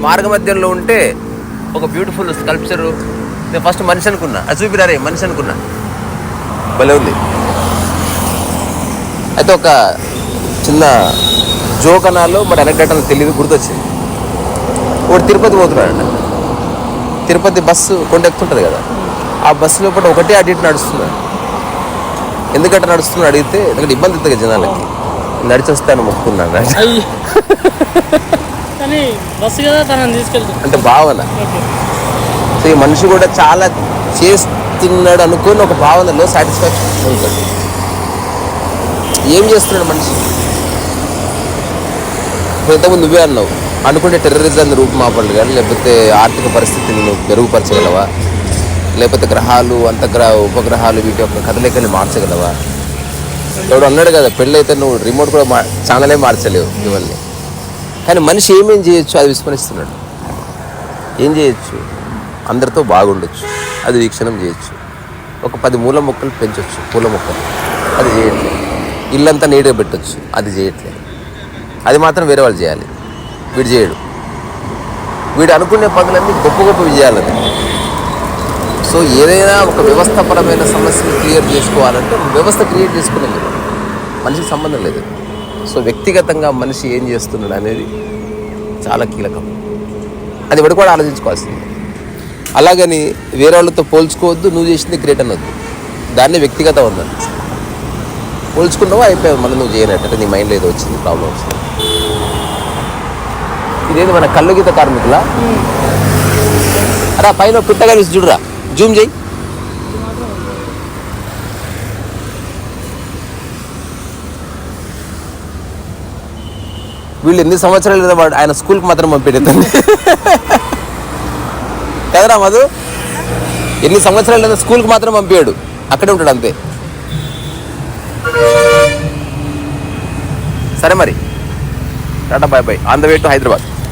మార్గ మధ్యంలో ఉంటే ఒక బ్యూటిఫుల్ స్కల్ప్చర్ నేను ఫస్ట్ మనిషి అనుకున్నా. అది చూపిరారే మనిషి అనుకున్నా. భలే ఉంది. అయితే ఒక చిన్న జోక్ అనాలో మరి అనగట్టని తెలియదు గుర్తొచ్చింది. ఒకటి తిరుపతి పోతున్నాడంట. తిరుపతి బస్సు కొండెక్కుతుంటుంది కదా. ఆ బస్సు లోపల ఒకటే అటు ఇటు నడుస్తున్నాడు ఎందుకంటే నడుస్తున్నాడు అడిగితే ఎందుకంటే ఇబ్బంది అవుతుంది కదా జనాలకి. నడిచి వస్తాను మొక్కుకున్నాడు అయ్యి. కానీ బస్సు కదా తనని తీసుకెళ్తాం అంటే భావన. సో ఈ మనిషి కూడా చాలా చేస్తున్నాడు అనుకుని ఒక భావనలో సాటిస్ఫాక్షన్ ఉంటుంది. ఏం చేస్తున్నాడు మనిషి? ఇంతకుముందు నువ్వే అన్నావు. అనుకుంటే టెర్రరిజాన్ని రూపుమాపలు కానీ లేకపోతే ఆర్థిక పరిస్థితిని నువ్వు మెరుగుపరచగలవా? లేకపోతే గ్రహాలు అంతగ్రహ ఉపగ్రహాలు వీటి యొక్క కదలికని మార్చగలవా? ఎవడు అన్నాడు కదా పెళ్ళైతే నువ్వు రిమోట్ కూడా మా ఛానలే మార్చలేవు ఇవన్నీ. కానీ మనిషి ఏమేం చేయొచ్చు? అది విస్మరిస్తున్నాడు. ఏం చేయొచ్చు? అందరితో బాగుండొచ్చు. అది వీక్షణం చేయొచ్చు. ఒక పది మూల మొక్కలు పెంచవచ్చు పూల మొక్కలు. అది చేయట్లేదు ఇల్లంతా నీట్గా పెట్టచ్చు అది చేయట్లేదు అది మాత్రం వేరే వాళ్ళు చేయాలి. వీడు చేయడు. వీడు అనుకునే పనులన్నీ గొప్ప గొప్ప విజయాలని సో ఏదైనా ఒక వ్యవస్థపరమైన సమస్యను క్లియర్ చేసుకోవాలంటే వ్యవస్థ క్రియేట్ చేసుకునే మీరు మనిషికి సంబంధం లేదు. సో వ్యక్తిగతంగా మనిషి ఏం చేస్తున్నాడు అనేది చాలా కీలకం. అది వాడు కూడా ఆలోచించుకోవాల్సింది. అలాగని వేరే వాళ్ళతో పోల్చుకోవద్దు నువ్వు చేసింది గ్రేట్ అనొద్దు. దాన్ని వ్యక్తిగత ఉందని పోల్చుకున్నావా? అయిపోయావు. మళ్ళీ నువ్వు చేయనట్టు నీ మైండ్లో ఏదో వచ్చింది ప్రాబ్లం వచ్చింది ఇదేది మన కళ్ళు గీత కార్మికుల అరా పైన పిట్టగా వేసి చూడురా జూమ్ చేయి. వీళ్ళు ఎన్ని సంవత్సరాలు లేదా వాడు ఆయన స్కూల్కి మాత్రం పంపించండి కదరా మధు? ఎన్ని సంవత్సరాలు లేదా స్కూల్కి మాత్రం పంపించాడు అక్కడే ఉంటాడు అంతే. సరే మరి. Tata bye bye. On the way to Hyderabad.